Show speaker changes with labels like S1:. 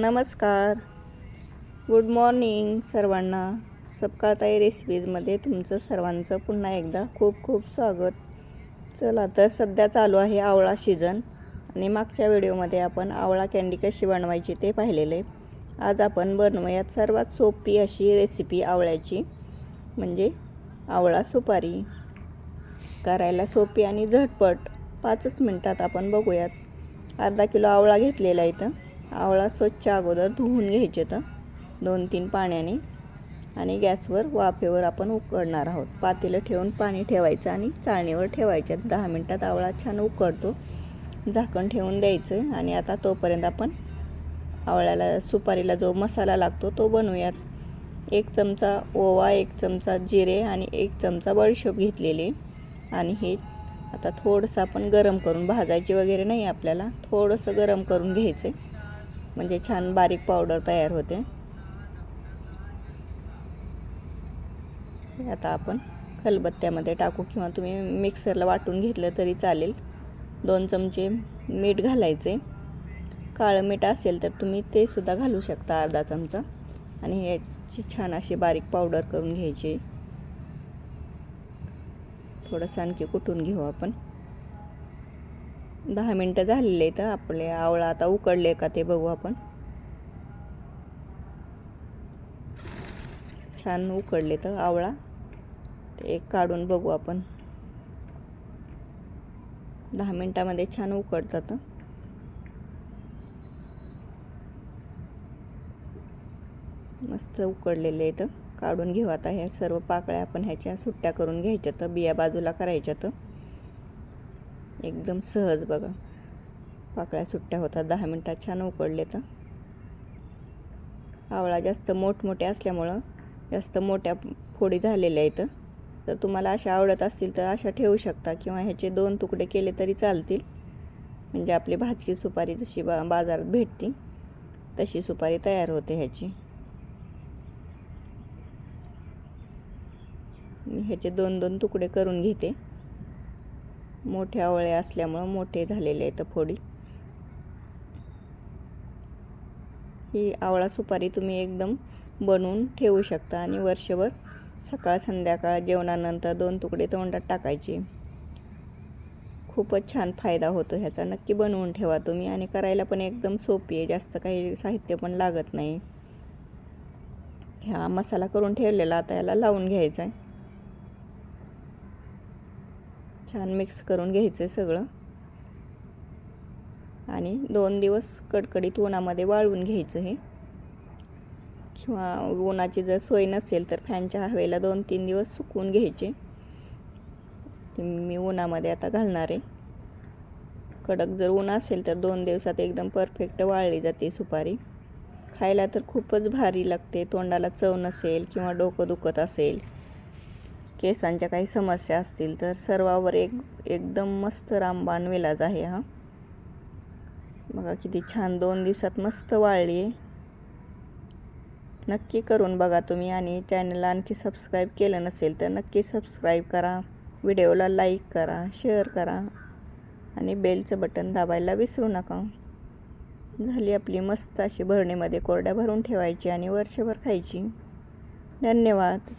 S1: नमस्कार. Good morning सर्वांना. सपकाळताई रेसिपीजमध्ये तुमचं सर्वांचं पुन्हा एकदा खूप खूप स्वागत. चला तर सध्या चालू आहे आवळा सीझन आणि मागच्या व्हिडिओमध्ये आपण आवळा कॅन्डी कशी बनवायची ते पाहिलेले. आज आपण बनवूयात सर्वात सोपी अशी रेसिपी आवळ्याची म्हणजे आवळा सुपारी. करायला सोपी आणि झटपट पाचच मिनटात आपण बघूयात. अर्धा किलो आवळा घेतलेला इथं. आवळा स्वच्छ अगोदर धुवून घ्यायचे तर दोन तीन पाण्याने. आणि गॅसवर वाफेवर आपण उकडणार आहोत. पातेलं ठेवून पाणी ठेवायचं आणि चाळणीवर ठेवायचं. दहा मिनटात आवळा छान उकडतो. झाकण ठेवून द्यायचं. आणि आता तोपर्यंत आपण आवळ्याला सुपारीला जो मसाला लागतो तो बनवूयात. एक चमचा ओवा एक चमचा जिरे आणि एक चमचा बडीशोप घेतलेले. आणि हे आता थोडंसं आपण गरम करून भाजायचे वगैरे नाही आपल्याला. थोडंसं गरम करून घ्यायचे. म्हणजे छान बारीक पावडर तयार होते. आता आपण खलबत्त्यामध्ये टाकू किंवा तुम्ही मिक्सरला वाटून घेतलं तरी चालेल. दोन चमचे मीठ घालायचे. काळं मीठ असेल तर तुम्ही ते सुद्धा घालू शकता अर्धा चमचा. आणि ह्याची छान अशी बारीक पावडर करून घ्यायची. थोडंसं आणखी कुटून घेऊ आपण? दहा मिनटं झालेले तर आपले आवळा आता उकडले का ते बघू आपण. छान उकडले तर आवळा. ते एक काढून बघू आपण. दहा मिनटामध्ये छान उकडतात. मस्त उकडलेले आहेत. काढून घेऊ आता ह्या सर्व पाकळ्या आपण ह्याच्या सुट्ट्या करून घ्यायच्या तर बिया बाजूला करायच्या तर. एकदम सहज बघा. पाकळ्या सुट्ट्या होतात दहा मिनटात छान उकडले तर. आवळा जास्त मोठमोठ्या असल्यामुळं जास्त मोठ्या फोडी झालेल्या आहेत. तर तुम्हाला अशा आवडत असतील तर अशा ठेवू शकता किंवा ह्याचे दोन तुकडे केले तरी चालतील. म्हणजे आपली भाजकी सुपारी जशी बा बाजारात भेटते तशी सुपारी तयार होते ह्याची. ह्याचे दोन दोन तुकडे करून घेते. मोठे आवळे असल्यामुळं मोठे झालेले आहेत फोडी. ही आवळा सुपारी तुम्ही एकदम बनवून ठेवू शकता आणि वर्षभर सकाळ संध्याकाळ जेवणानंतर दोन तुकडे तोंडात टाकायचे. खूपच छान फायदा होतो ह्याचा. नक्की बनवून ठेवा तुम्ही आणि करायला पण एकदम सोपी आहे. जास्त काही साहित्य पण लागत नाही. ह्या मसाला करून ठेवलेला आता याला लावून घ्यायचा आहे. छान मिक्स करून घ्यायचं आहे सगळं. आणि दोन दिवस कडकडीत उन्हामध्ये वाळवून घ्यायचं हे. किंवा उन्हाची जर सोय नसेल तर फॅनच्या हवेला दोन तीन दिवस सुकवून घ्यायचे. मी उन्हामध्ये आता घालणार आहे. कडक जर ऊन असेल तर दोन दिवसात एकदम परफेक्ट वाळली जाते सुपारी. खायला तर खूपच भारी लागते तोंडाला चव नसेल किंवा डोकं दुखत असेल. केसांच्या काही समस्या असतील तर सर्वावर एक एकदम मस्त रामबाण विलाज आहे हा. बघा किती छान दोन दिवसात मस्त वाळली आहे. नक्की करून बघा तुम्ही आणि चॅनलला आणखी सबस्क्राईब केलं नसेल तर नक्की सबस्क्राईब करा. व्हिडिओला लाईक करा शेअर करा आणि बेलचं बटन दाबायला विसरू नका. झाली आपली मस्त अशी भरणीमध्ये कोरड्या भरून ठेवायची आणि वर्षभर खायची. धन्यवाद.